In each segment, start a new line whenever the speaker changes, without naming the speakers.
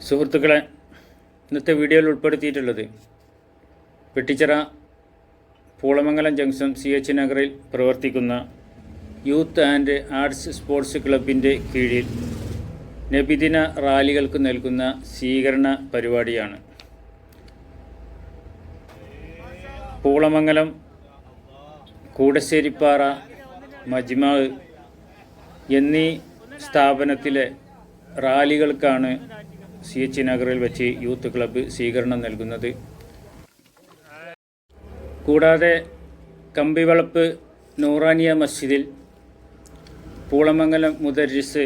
സുഹൃത്തുക്കളെ ഇന്നത്തെ വീഡിയോയിൽ ഉൾപ്പെടുത്തിയിട്ടുള്ളത് Vettichira Poolamangalam junction C H നഗറിൽ പ്രവർത്തിക്കുന്ന യൂത്ത് ആൻഡ് ആർട്സ് സ്പോർട്സ് ക്ലബിന്റെ കീഴിൽ നബിദിന റാലികൾക്ക് നൽകുന്ന സ്വീകരണ പരിപാടിയാണ്. പൂളമംഗലം കൂടശ്ശേരിപ്പാറ മജ്മാവ് എന്നീ സ്ഥാപനത്തിലെ റാലികൾക്കാണ് സി എച്ച് നഗറിൽ വെച്ച് യൂത്ത് ക്ലബ്ബ് സ്വീകരണം നൽകുന്നത്. കൂടാതെ കമ്പിവളപ്പ് നൂറാനിയ മസ്ജിദിൽ പൂളമംഗലം മുദരിസ്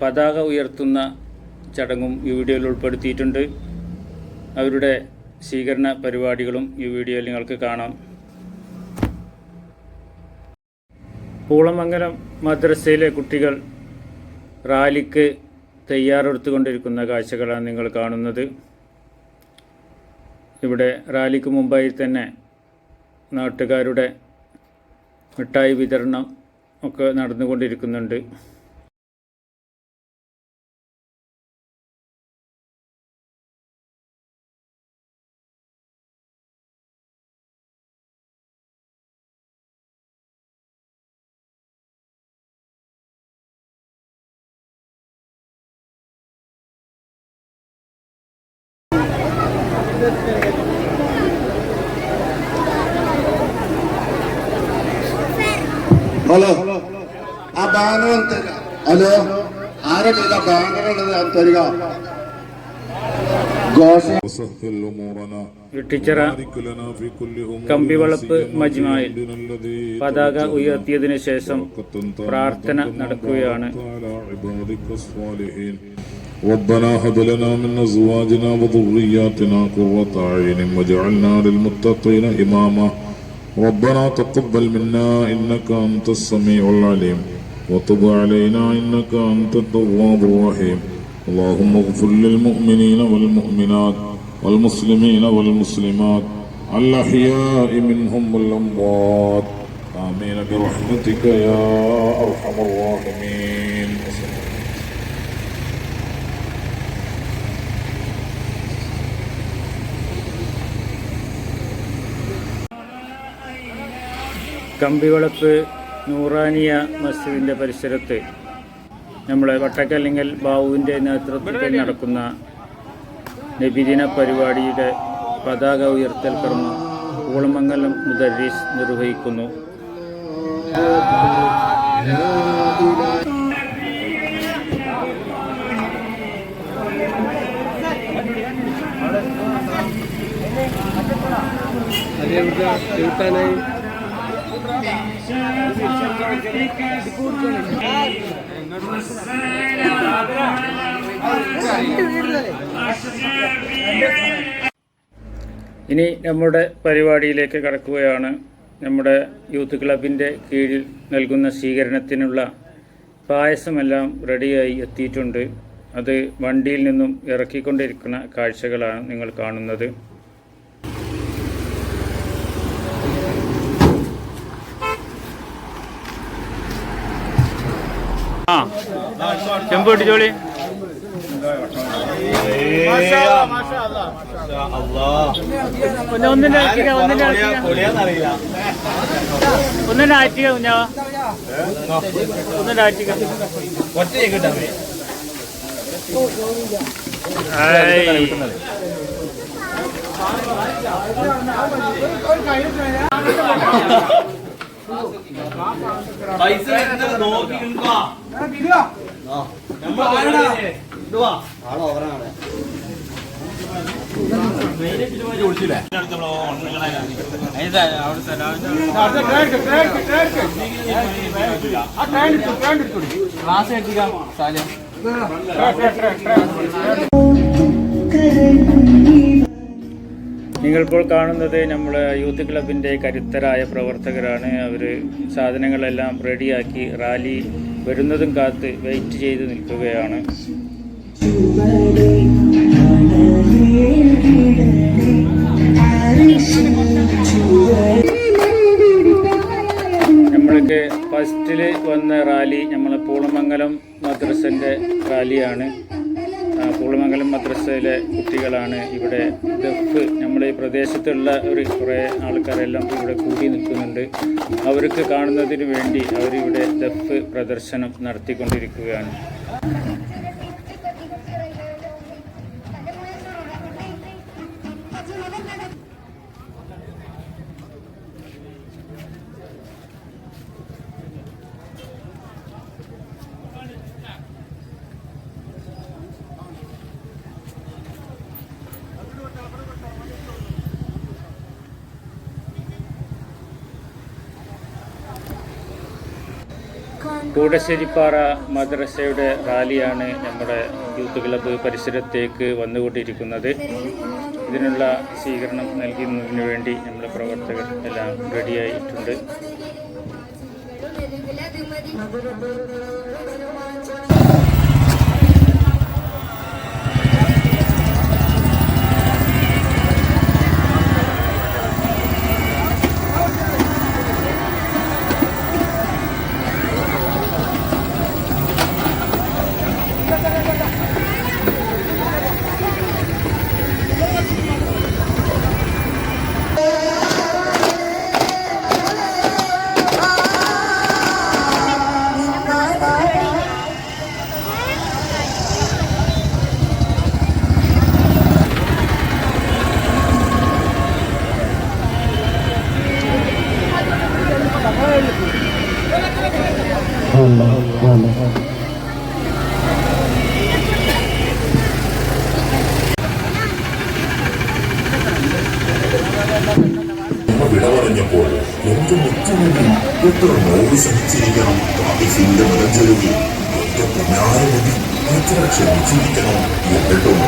പതാക ഉയർത്തുന്ന ചടങ്ങും ഈ വീഡിയോയിൽ ഉൾപ്പെടുത്തിയിട്ടുണ്ട്. അവരുടെ സ്വീകരണ പരിപാടികളും ഈ വീഡിയോയിൽ നിങ്ങൾക്ക് കാണാം. പൂളമംഗലം മദ്രസയിലെ കുട്ടികൾ റാലിക്ക് തയ്യാറെടുത്തുകൊണ്ടിരിക്കുന്ന കാഴ്ചകളാണ് നിങ്ങൾ കാണുന്നത്. ഇവിടെ റാലിക്ക് മുമ്പായി തന്നെ നാട്ടുകാരുടെ മിഠായി വിതരണം ഒക്കെ നടന്നുകൊണ്ടിരിക്കുന്നുണ്ട്.
ഹലോ. ആ ബാനർ ഹലോ. ആരാണ് ഇതാ ബാനറുള്ളത് തരിക.
ടിച്ചറ
കമ്പിവളപ്പ് മജ്മായിൽ പതാക ഉയർത്തിയതിനു ശേഷം പ്രാർത്ഥന നടക്കുകയാണ്.
ربنا هب لنا من أزواجنا وذرياتنا قرة أعين واجعلنا للمتقين إماما ربنا تقبل منا إنك أنت السميع العليم وتب علينا إنك أنت التواب الرحيم اللهم اغفر للمؤمنين والمؤمنات والمسلمين والمسلمات الأحياء منهم والأموات آمين برحمتك يا أرحم الراحمين
കമ്പിവളപ്പ് നൂറാനിയ മസ്ജിദിന്റെ പരിസരത്ത് നമ്മളെ വട്ടക്കല്ലിങ്ങൽ ബാബുവിന്റെ നേതൃത്വത്തിൽ നടക്കുന്ന നബിദിന പരിപാടിയുടെ പതാക ഉയർത്തൽ കർമ്മം കൂളമംഗലം മുദരീസ് നിർവഹിക്കുന്നു. ഇനി നമ്മുടെ പരിപാടിയിലേക്ക് കടക്കുകയാണ്. നമ്മുടെ യൂത്ത് ക്ലബിന്റെ കീഴിൽ നൽകുന്ന സ്വീകരണത്തിനുള്ള പായസമെല്ലാം റെഡിയായി എത്തിയിട്ടുണ്ട്. അത് വണ്ടിയിൽ നിന്നും ഇറക്കിക്കൊണ്ടിരിക്കുന്ന കാഴ്ചകളാണ് നിങ്ങൾ കാണുന്നത് ആ ഒന്ന് ഒന്നിന്റെ ആറ്റിക ഒന്നിന്റെ ആറ്റിക ഒന്നിന്റെ ആറ്റിക കുഞ്ഞാവ ഒന്നിന്റെ ആറ്റിക.
പൈസ നോക്കി നിൽക്കുക. ക്ലാസ് സാലം.
നിങ്ങളിപ്പോൾ കാണുന്നത് നമ്മുടെ യൂത്ത് ക്ലബിന്റെ കരുത്തരായ പ്രവർത്തകരാണ്. അവർ സാധനങ്ങളെല്ലാം റെഡിയാക്കി റാലി വരുന്നതും കാത്ത് വെയിറ്റ് ചെയ്ത് നിൽക്കുകയാണ്. നമ്മൾക്ക് ഫസ്റ്റിൽ വന്ന റാലി നമ്മളെ പൂളമംഗലം മദ്രസന്റെ റാലിയാണ്. പൂളമംഗലം മദ്രസയിലെ കുട്ടികളാണ് ഇവിടെ ദഫ് ഈ പ്രദേശത്തുള്ള ഒരു കുറേ ആൾക്കാരെല്ലാം ഇവിടെ കൂടി നിൽക്കുന്നുണ്ട്. അവർക്ക് കാണുന്നതിന് വേണ്ടി അവരിവിടെ ദഫ് പ്രദർശനം നടത്തിക്കൊണ്ടിരിക്കുകയാണ്. കൂടശ്ശേരിപ്പാറ മദ്രസയുടെ റാലിയാണ് നമ്മുടെ യൂത്ത് ക്ലബ്ബ് പരിസരത്തേക്ക് വന്നുകൊണ്ടിരിക്കുന്നത്. ഇതിനുള്ള സ്വീകരണം നൽകുന്നതിന് വേണ്ടി നമ്മുടെ പ്രവർത്തകർ എല്ലാം റെഡിയായിട്ടുണ്ട്.
വിട എന്ത് മുഖ്യമന്ത്രി എത്ര നോവ് സഹിച്ചിരിക്കണം? താപിസിന്റെ മതഞ്ചെരുവിൽ എന്റെ പുനാരമതി എത്ര ക്ഷമിച്ചിരിക്കണം? എന്നിട്ടും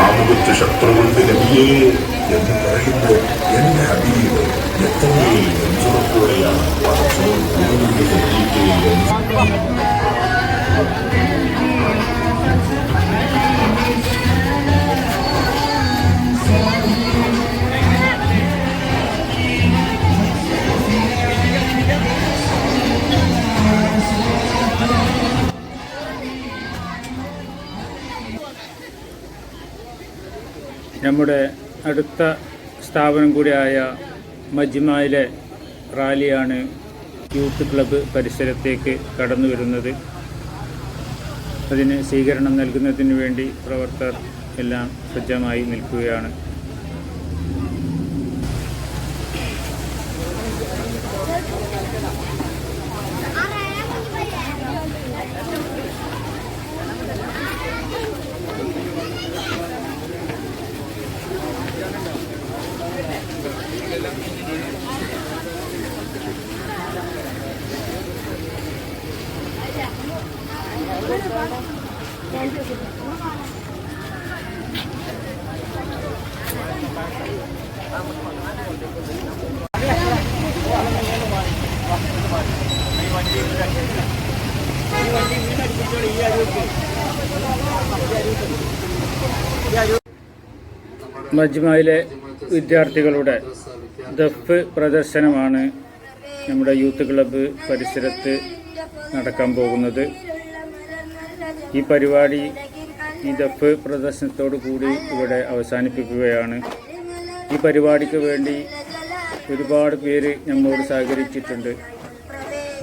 ആമുഖത്ത് ശത്രുവിന്റെ നബിയേ എന്ന് പറയുമ്പോൾ എന്റെ ഹബീബ് എത്രയും നെഞ്ചുറപ്പോടെയാണ് പടച്ചോൻ ഭൂമിയിൽ എത്തിയിട്ടേ
നമ്മുടെ അടുത്ത സ്ഥാപനം കൂടിയായ മജ്മയിലെ റാലിയാണ് യൂത്ത് ക്ലബ്ബ് പരിസരത്തേക്ക് കടന്നു വരുന്നത്. അതിന് സ്വീകരണം നൽകുന്നതിന് വേണ്ടി പ്രവർത്തകർ എല്ലാം സജ്ജമായി നിൽക്കുകയാണ്. മജ്മയിലെ വിദ്യാർത്ഥികളുടെ ദഫ് പ്രദർശനമാണ് നമ്മുടെ യൂത്ത് ക്ലബ്ബ് പരിസരത്ത് നടക്കാൻ പോകുന്നത്. ഈ പരിപാടി ഈ ദഫ് പ്രദർശനത്തോടു കൂടി ഇവിടെ അവസാനിപ്പിക്കുകയാണ്. ഈ പരിപാടിക്ക് വേണ്ടി ഒരുപാട് പേര് നമ്മോട് സഹകരിച്ചിട്ടുണ്ട്.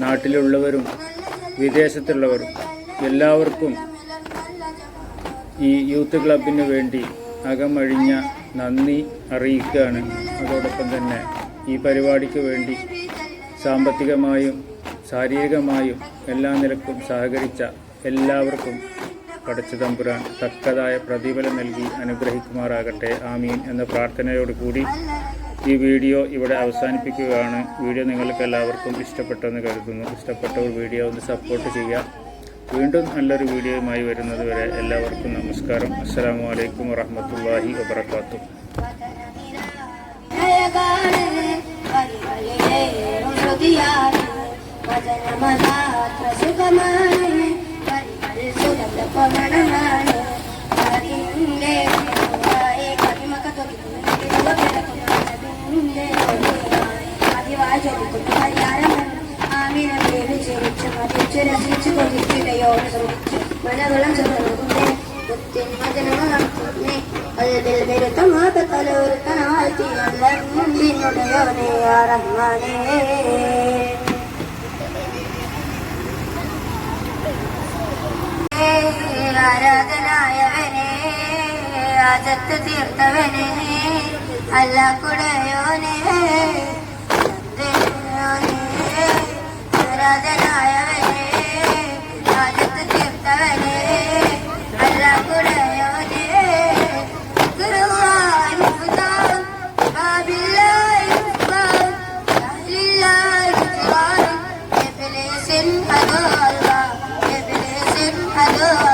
നാട്ടിലുള്ളവരും വിദേശത്തുള്ളവരും എല്ലാവർക്കും ഈ യൂത്ത് ക്ലബിന് വേണ്ടി അകമഴിഞ്ഞ നന്ദി അറിയിക്കുകയാണ്. അതോടൊപ്പം തന്നെ ഈ പരിപാടിക്ക് വേണ്ടി സാമ്പത്തികമായും ശാരീരികമായും എല്ലാ നിലക്കും സഹകരിച്ച എല്ലാവർക്കും പടച്ച തമ്പുരാൻ തക്കതായ പ്രതിഫലം നൽകി അനുഗ്രഹിക്കുമാറാകട്ടെ ആമീൻ എന്ന പ്രാർത്ഥനയോടുകൂടി ഈ വീഡിയോ ഇവിടെ അവസാനിപ്പിക്കുകയാണ് വീഡിയോ നിങ്ങൾക്ക് എല്ലാവർക്കും ഇഷ്ടപ്പെട്ടെന്ന് കരുതുന്നു ഇഷ്ടപ്പെട്ടവർ വീഡിയോ ഒന്ന് സപ്പോർട്ട് ചെയ്യുക വീണ്ടും നല്ലൊരു വീഡിയോയുമായി വരുന്നത് വരെ എല്ലാവർക്കും നമസ്കാരം അസ്സാം വലൈക്കും വറഹ്മത്തുള്ളാഹി
വാത്തു സുഖമാണ് കരികൾ സുഗന്ധ പവനമാണ് അതിന്റെ അതിവായി ചോദിക്കുന്നു പരിഹാരമാണ് ആമീന പേര് ചിരിച്ചു മതിച്ചു രസിച്ചു ആരാധനായവനെ അകത്ത് തീർത്തവനെ അല്ല കുടയോനെ ആരാധനായവനെ അകത്ത് തീർത്തവനെ അല്ല കുടയോനെ Hello.